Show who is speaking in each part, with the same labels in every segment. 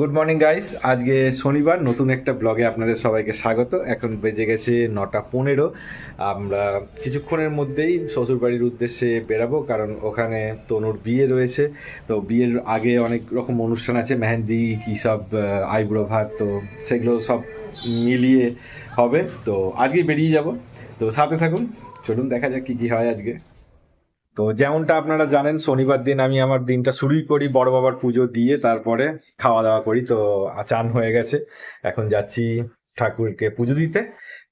Speaker 1: Good morning guys আজকে শনিবার, নতুন একটা ব্লগে আপনাদের সবাইকে স্বাগত। এখন বেজে গেছে নটা পনেরো। আমরা কিছুক্ষণের মধ্যেই শ্বশুরবাড়ির উদ্দেশ্যে বেরাবো, কারণ ওখানে তনুর বিয়ে রয়েছে। তো বিয়ের আগে অনেক রকম অনুষ্ঠান আছে, মেহেন্দি, কী সব আইব্রো ভাত, তো সেগুলো সব মিলিয়ে হবে। তো আজকেই বেরিয়ে যাব। তো সাথে থাকুন। চলুন, দেখা যাক কী কী হয় আজকে। তো যেমনটা আপনারা জানেন শনিবার দিন আমি আমার দিনটা শুরুই করি বড় বাবার পুজো দিয়ে তারপরে খাওয়া দাওয়া করি তো আচান হয়ে গেছে। এখন যাচ্ছি ঠাকুরকে পুজো দিতে।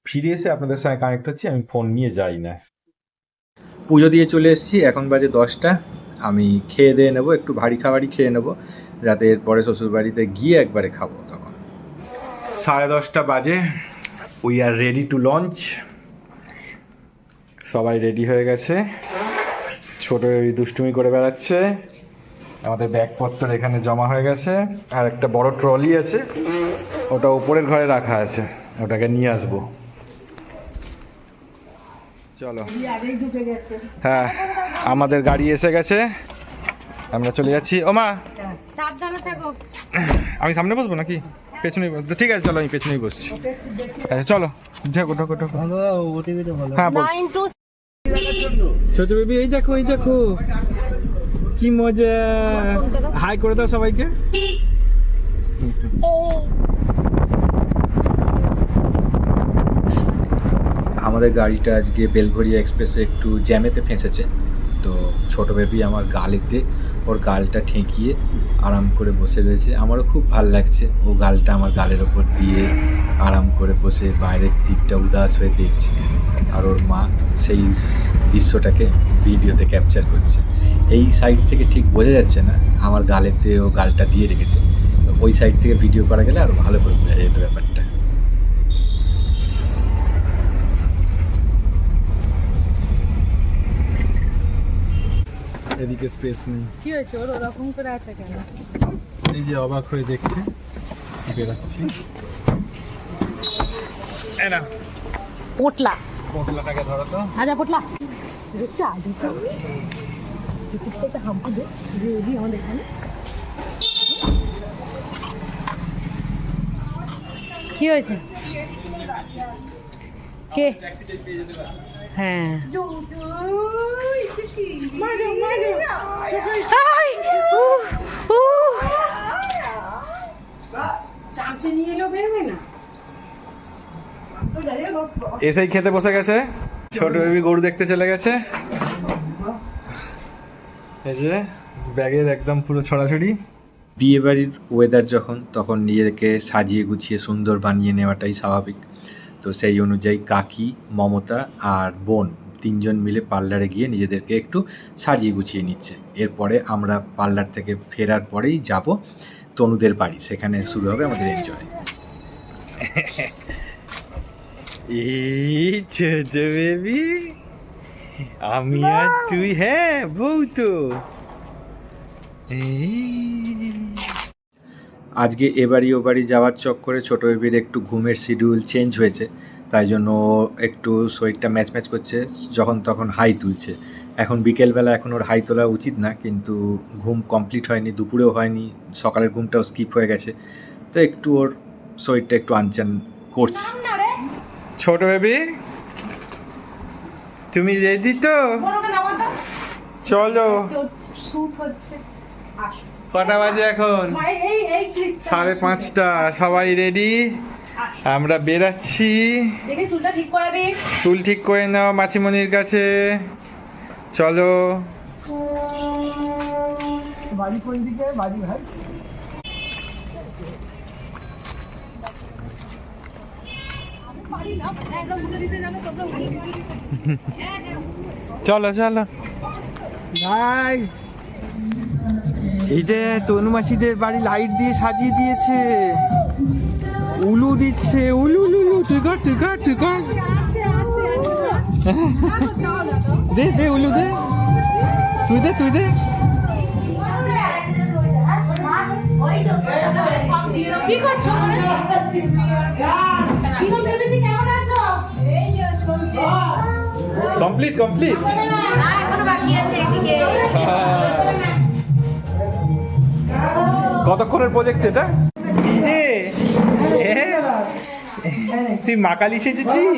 Speaker 1: ফিরে এসে আপনাদের সঙ্গে কানেক্ট হচ্ছি আমি ফোন নিয়ে যাই না। পুজো দিয়ে চলে এসেছি এখন বাজে দশটা। আমি খেয়ে দিয়ে নেব একটু ভারী খাবারই খেয়ে নেব যাতে এরপরে শ্বশুরবাড়িতে গিয়ে একবারে খাব তখন। সাড়ে দশটা বাজে we are ready to launch সবাই রেডি হয়ে গেছে। ছোট ওই দুষ্টুমি করে বেড়াচ্ছে। আমাদের ব্যাগপত্র এখানে জমা হয়ে গেছে। আর একটা বড় ট্রলি আছে ওটা উপরের ঘরে রাখা আছে। ওটাকে নিয়ে আসব। চলো। হ্যাঁ আমাদের গাড়ি এসে গেছে। আমরা চলে যাচ্ছি। ও মা! আমি সামনে বসবো নাকি? পেছনেই বস- ঠিক আছে চলো আমি পেছনেই বসছি। আচ্ছা চলো। ঢোকো ঢোকো ঢোকো হ্যাঁ বলছি। ছোট বেবি এই দেখো এই দেখো। কি মজা। হাই করে দাও সবাইকে। আমাদের গাড়িটা আজকে বেলঘরিয়া এক্সপ্রেসে একটু জ্যামেতে ফেঁসেছে। তো ছোট বেবি আমার গালেতে ওর গালটা ঠেকিয়ে আরাম করে বসে রয়েছে। আমারও খুব ভালো লাগছে। ও গালটা আমার গালের ওপর দিয়ে আরাম করে বসে বাইরের দিকটা উদাস হয়ে দেখছে। আর ওর মা সেই দৃশ্যটাকে ভিডিওতে ক্যাপচার করছে। এই সাইড থেকে ঠিক বোঝা যাচ্ছে না আমার গালেতে ও গালটা দিয়ে রেখেছে। ওই সাইড থেকে ভিডিও করা গেলে আরও ভালো করে বোঝা যেত ব্যাপারটা। এদিকে স্পেস নেই।
Speaker 2: কি হয়েছে? ওর ওরকম করে আছে কেন?
Speaker 1: এই যে অবাক হয়ে দেখছে বেরাচ্ছি। এনা
Speaker 2: পোটলা।
Speaker 1: পটলাটাকে ধরো তো।
Speaker 2: আজা পোটলা। হাম্পু দে রেডি আমাদের এখানে। কি হয়েছে? কে? হ্যাঁ!
Speaker 1: এসেই খেতে বসে গেছে। ছোট বেবি গরু দেখতে চলে গেছে। এই যে ব্যাগের একদম পুরো ছড়াছড়ি। বিয়ে বাড়ির ওয়েদার যখন তখন নিজেকে সাজিয়ে গুছিয়ে সুন্দর বানিয়ে নেওয়াটাই স্বাভাবিক। তো সেই অনুযায়ী কাকি মমতা আর বোন তিনজন মিলে পার্লারে গিয়ে নিজেদেরকে একটু সাজিয়ে গুছিয়ে নিচ্ছে। এরপরে আমরা পার্লার থেকে ফেরার পরেই যাব তনুদের বাড়ি। সেখানে শুরু হবে আমাদের এনজয় এই ছোট বেবি আমি আর তুই হ্যাঁ বউ তো। আজকে এ বাড়ি ও বাড়ি যাওয়ার চক্করে ছোট বেবির একটু ঘুমের শিডিউল চেঞ্জ হয়েছে তাই জন্য একটু শরীরটা ম্যাচ ম্যাচ করছে যখন তখন হাই তুলছে। এখন বিকেলবেলা এখন ওর হাই তোলা উচিত না কিন্তু ঘুম কমপ্লিট হয়নি দুপুরেও হয়নি সকালের ঘুমটাও স্কিপ হয়ে গেছে। তো একটু ওর শরীরটা একটু আনচান করছে। ছোট বেবি তুমি রেডি তো? চলো।
Speaker 2: হচ্ছে আসো।
Speaker 1: কটা বাজে এখন? সাড়ে পাঁচটা সবাই রেডি আমরা বেরাচ্ছি।
Speaker 2: দেখে চুলটা ঠিক করে দে
Speaker 1: চুল ঠিক করে নাও মাছিমণির কাছে। চলো। চলো চলো। ভাই। এই যে তনু মাসিদের বাড়ি লাইট দিয়ে সাজিয়ে দিয়েছে। উলু দিচ্ছে উলু লুলু তুই কর তুই কর তুই কর। দে দে উলু দে। তুই দে তুই দে।
Speaker 2: কি করছ?
Speaker 1: Complete complete.
Speaker 2: এখনও বাকি আছে একদিকে
Speaker 1: কতক্ষণের প্রজেক্ট এটা? তুই মাকালি সেজেছিস?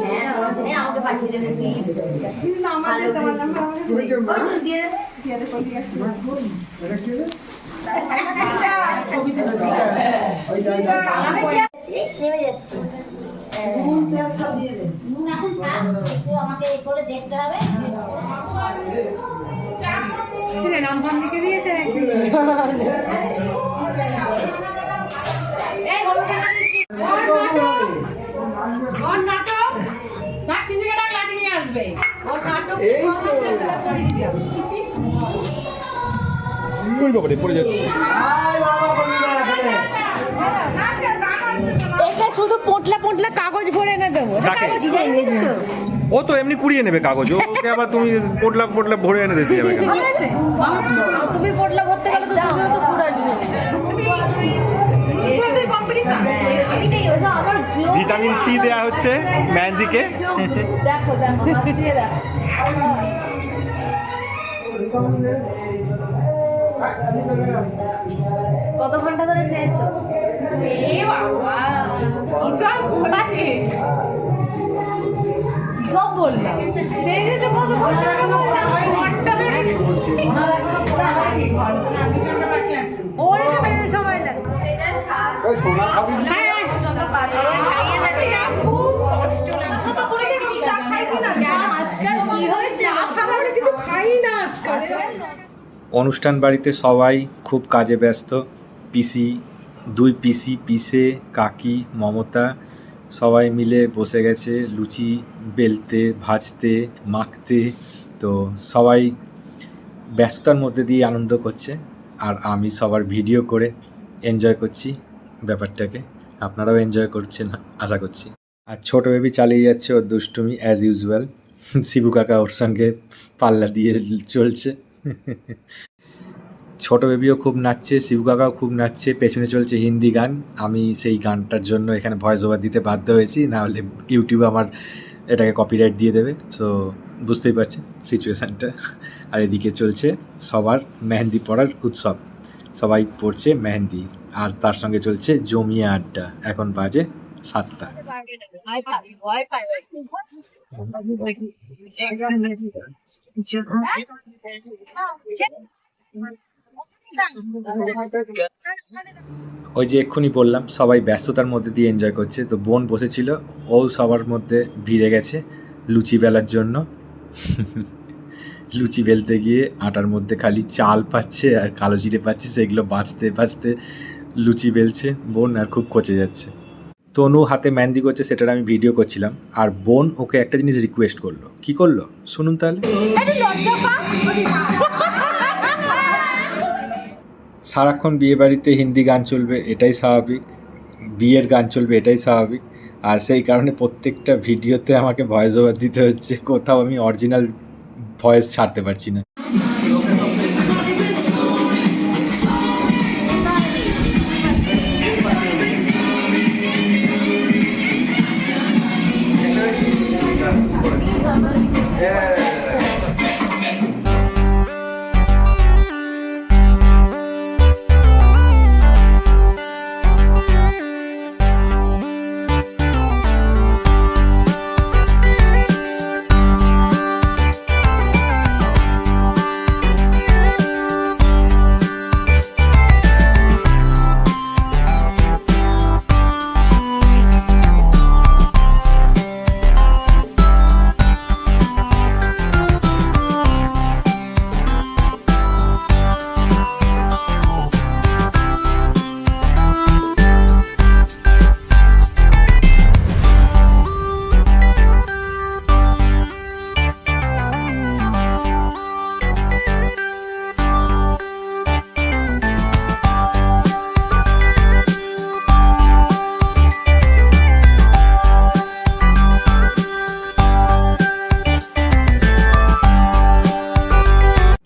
Speaker 3: হ্যাঁ আমাকে নেমে আমাকে দেখতে হবে
Speaker 2: রামফান দিকে দিয়েছে ওর নাটক ডাক পিসিকে ডাক নিয়ে আসবে ওর নাটক
Speaker 1: ওই বাবারে পড়ে যাচ্ছে।
Speaker 2: এটা শুধু পোটলা পোটলা কাগজ ভরে এনে দেবো। কাগজ
Speaker 1: ও তো এমনি কুড়িয়ে নেবে কাগজ ওকে আবার তুমি পোটলা পোটলা ভরে এনে দিতে যাবে
Speaker 4: তুমি পোটলা গেলে তো তুমিও তো
Speaker 1: ভিটামিন সি দেয়া হচ্ছে মেহেন্দিকে
Speaker 4: দেখো দেখো দিয়ে দেখো। কত ঘণ্টা ধরে চেয়েছো? সব বললাম। চেয়েছো কত
Speaker 2: ঘণ্টা? সময় লাগে
Speaker 4: আজকাল কি হয়েছে?
Speaker 2: কিছু খাই না আজকাল।
Speaker 1: অনুষ্ঠান বাড়িতে সবাই খুব কাজে ব্যস্ত। পিসি, দুই পিসি, পিসে, কাকি, মমতা, সবাই মিলে বসে গেছে লুচি বেলতে, ভাজতে, মাখতে। তো সবাই ব্যস্ততার মধ্যে দিয়ে আনন্দ করছে। আর আমি সবার ভিডিও করে এনজয় করছি ব্যাপারটাকে। আপনারাও এনজয় করছেন, আশা করছি। আর ছোটো বেবি চালিয়ে যাচ্ছে ওর দুষ্টুমি অ্যাজ ইউজুয়াল শিবু কাকা ওর সঙ্গে পাল্লা দিয়ে চলছে। ছোট বেবিও খুব নাচছে, শিবু কাকাও খুব নাচছে, পেছনে চলছে হিন্দি গান। আমি সেই গানটার জন্য এখানে ভয়েস ওভার দিতে বাধ্য হয়েছি, না হলে ইউটিউব আমার এটাকে কপিরাইট দিয়ে দেবে। সো বুঝতেই পারছেন সিচুয়েশানটা আর এদিকে চলছে সবার মেহেন্দি পড়ার উৎসব। সবাই পড়ছে মেহেন্দি, আর তার সঙ্গে চলছে জমিয়া আড্ডা। এখন বাজে সাতটা। ওই যে এক্ষুনি বললাম, সবাই ব্যস্ততার মধ্যে দিয়ে এনজয় করছে। তো বোন বসেছিল, ও সবার মধ্যে ভিড়ে গেছে লুচি বেলার জন্য। লুচি বেলতে গিয়ে আটার মধ্যে খালি চাল পাচ্ছে আর কালো জিরে পাচ্ছে, সেগুলো বাঁচতে বাঁচতে লুচি বেলছে। বোন আর খুব কচে যাচ্ছে। তনু হাতে মেহেন্দি করছে সেটার আমি ভিডিও করছিলাম। আর বোন ওকে একটা জিনিস রিকোয়েস্ট করল। কি করল? শুনুন তাহলে। সারাক্ষণ বিয়ে বাড়িতে হিন্দি গান চলবে এটাই স্বাভাবিক। বিয়ের গান চলবে এটাই স্বাভাবিক। আর সেই কারণে প্রত্যেকটা ভিডিওতে আমাকে ভয়েস ওভার দিতে হচ্ছে। কোথাও আমি অরিজিনাল ভয়েস ছাড়তে পারছি না।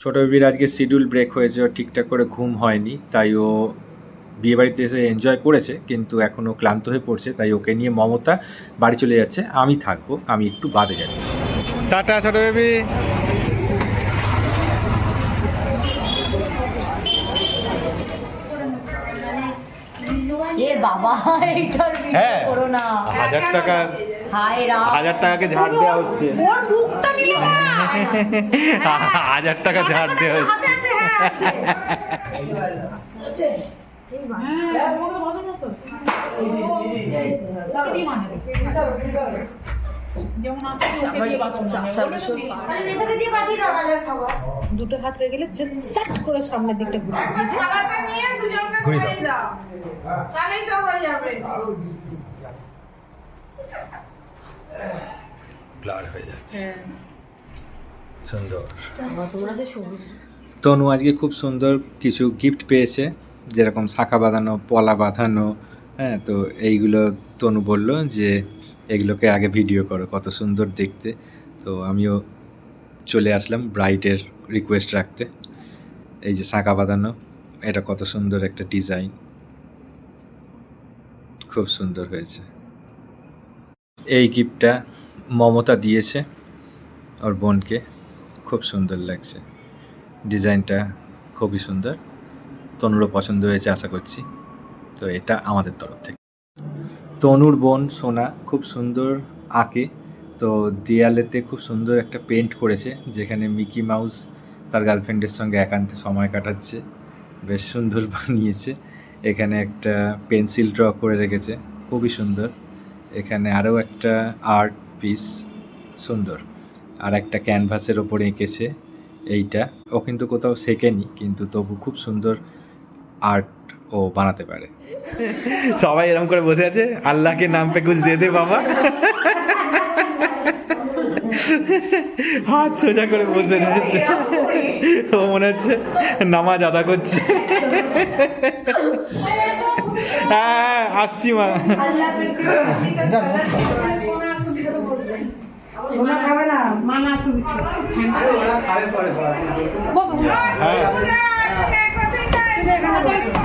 Speaker 1: ছোট বেবির আজকে শিডিউল ব্রেক হয়েছে ওর ঠিকঠাক করে ঘুম হয়নি তাই ও বিয়েবাড়িতে এসে এনজয় করেছে কিন্তু এখনও ক্লান্ত হয়ে পড়ছে তাই ওকে নিয়ে মমতা বাড়ি চলে যাচ্ছে আমি থাকব আমি একটু বাদে যাচ্ছি। টাটা ছোট বেবি।
Speaker 3: এ বাবা এইটার
Speaker 1: হ্যাঁ।
Speaker 3: ভিডিও করো না।
Speaker 1: হাজার টাকা
Speaker 3: হায় রাম।
Speaker 1: হাজার টাকাকে ঝাড় দেওয়া হচ্ছে।
Speaker 4: ওর
Speaker 1: হাজার টাকা ঝাড় দেওয়া হচ্ছে
Speaker 4: হ্যাঁ
Speaker 2: দুটো হাত হয়ে গেলে সাট করে সামনের দিকটা ঘুরে
Speaker 5: দাও তাহলেই তো হয়ে। যাবে
Speaker 1: ব্লার হয়ে যাচ্ছে। তনু আজকে খুব সুন্দর কিছু গিফট পেয়েছে, যেরকম শাখা বাঁধানো, পলা বাঁধানো হ্যাঁ তো এইগুলো তনু বলল যে এগুলোকে আগে ভিডিও করো, কত সুন্দর দেখতে। তো আমিও চলে আসলাম ব্রাইটের রিকোয়েস্ট রাখতে। এই যে শাঁখা বাঁধানো, এটা কত সুন্দর একটা ডিজাইন খুব সুন্দর হয়েছে। এই গিফটটা মমতা দিয়েছে, ওর বোনকে। খুব সুন্দর লাগছে। ডিজাইনটা খুবই সুন্দর। তনুরও পছন্দ হয়েছে আশা করছি। তো এটা আমাদের তরফ থেকে। তনুর বোন সোনা খুব সুন্দর আঁকে। তো দেয়ালেতে খুব সুন্দর একটা পেন্ট করেছে, যেখানে মিকি মাউস তার গার্লফ্রেন্ডের সঙ্গে একান্তে সময় কাটাচ্ছে। বেশ সুন্দর বানিয়েছে। এখানে একটা পেন্সিল ড্র করে রেখেছে। খুবই সুন্দর। এখানে আরও একটা আর্ট পিস সুন্দর। আর একটা ক্যানভাসের ওপরে এঁকেছে এইটা। ও কিন্তু কোথাও শেখেনি, কিন্তু তবু খুব সুন্দর আর্ট ও বানাতে পারে। সবাই এরকম করে বসে আছে, আল্লাহকে নাম পে কুছ দে দে বাবা। হাত সোজা করে বসে রয়েছে। ও মনে হচ্ছে নামাজ আদা করছে। হ্যাঁ আসছি মা।
Speaker 5: সোনা খাবে না? মানা শুনছি
Speaker 1: হ্যাঁ।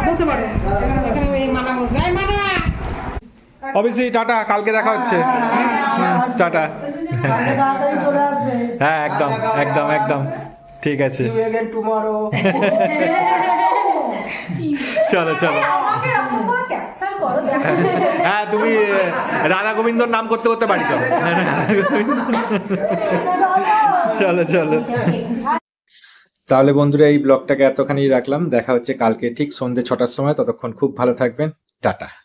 Speaker 5: বসে পারো এখানে এই মানা বসবে। এই মানা!
Speaker 1: অবশ্যই টাটা কালকে দেখা হচ্ছে। টাটা। হ্যাঁ একদম একদম একদম। ঠিক আছে। চলো চলো। হ্যাঁ তুমি রাধা গোবিন্দর নাম করতে করতে বাড়ি চলো। চলো চলো। তাহলে বন্ধুরা, এই ব্লগটাকে এতখানি রাখলাম। দেখা হচ্ছে কালকে ঠিক সন্ধ্যে ছটার সময়। ততক্ষণ খুব ভালো থাকবেন। টাটা।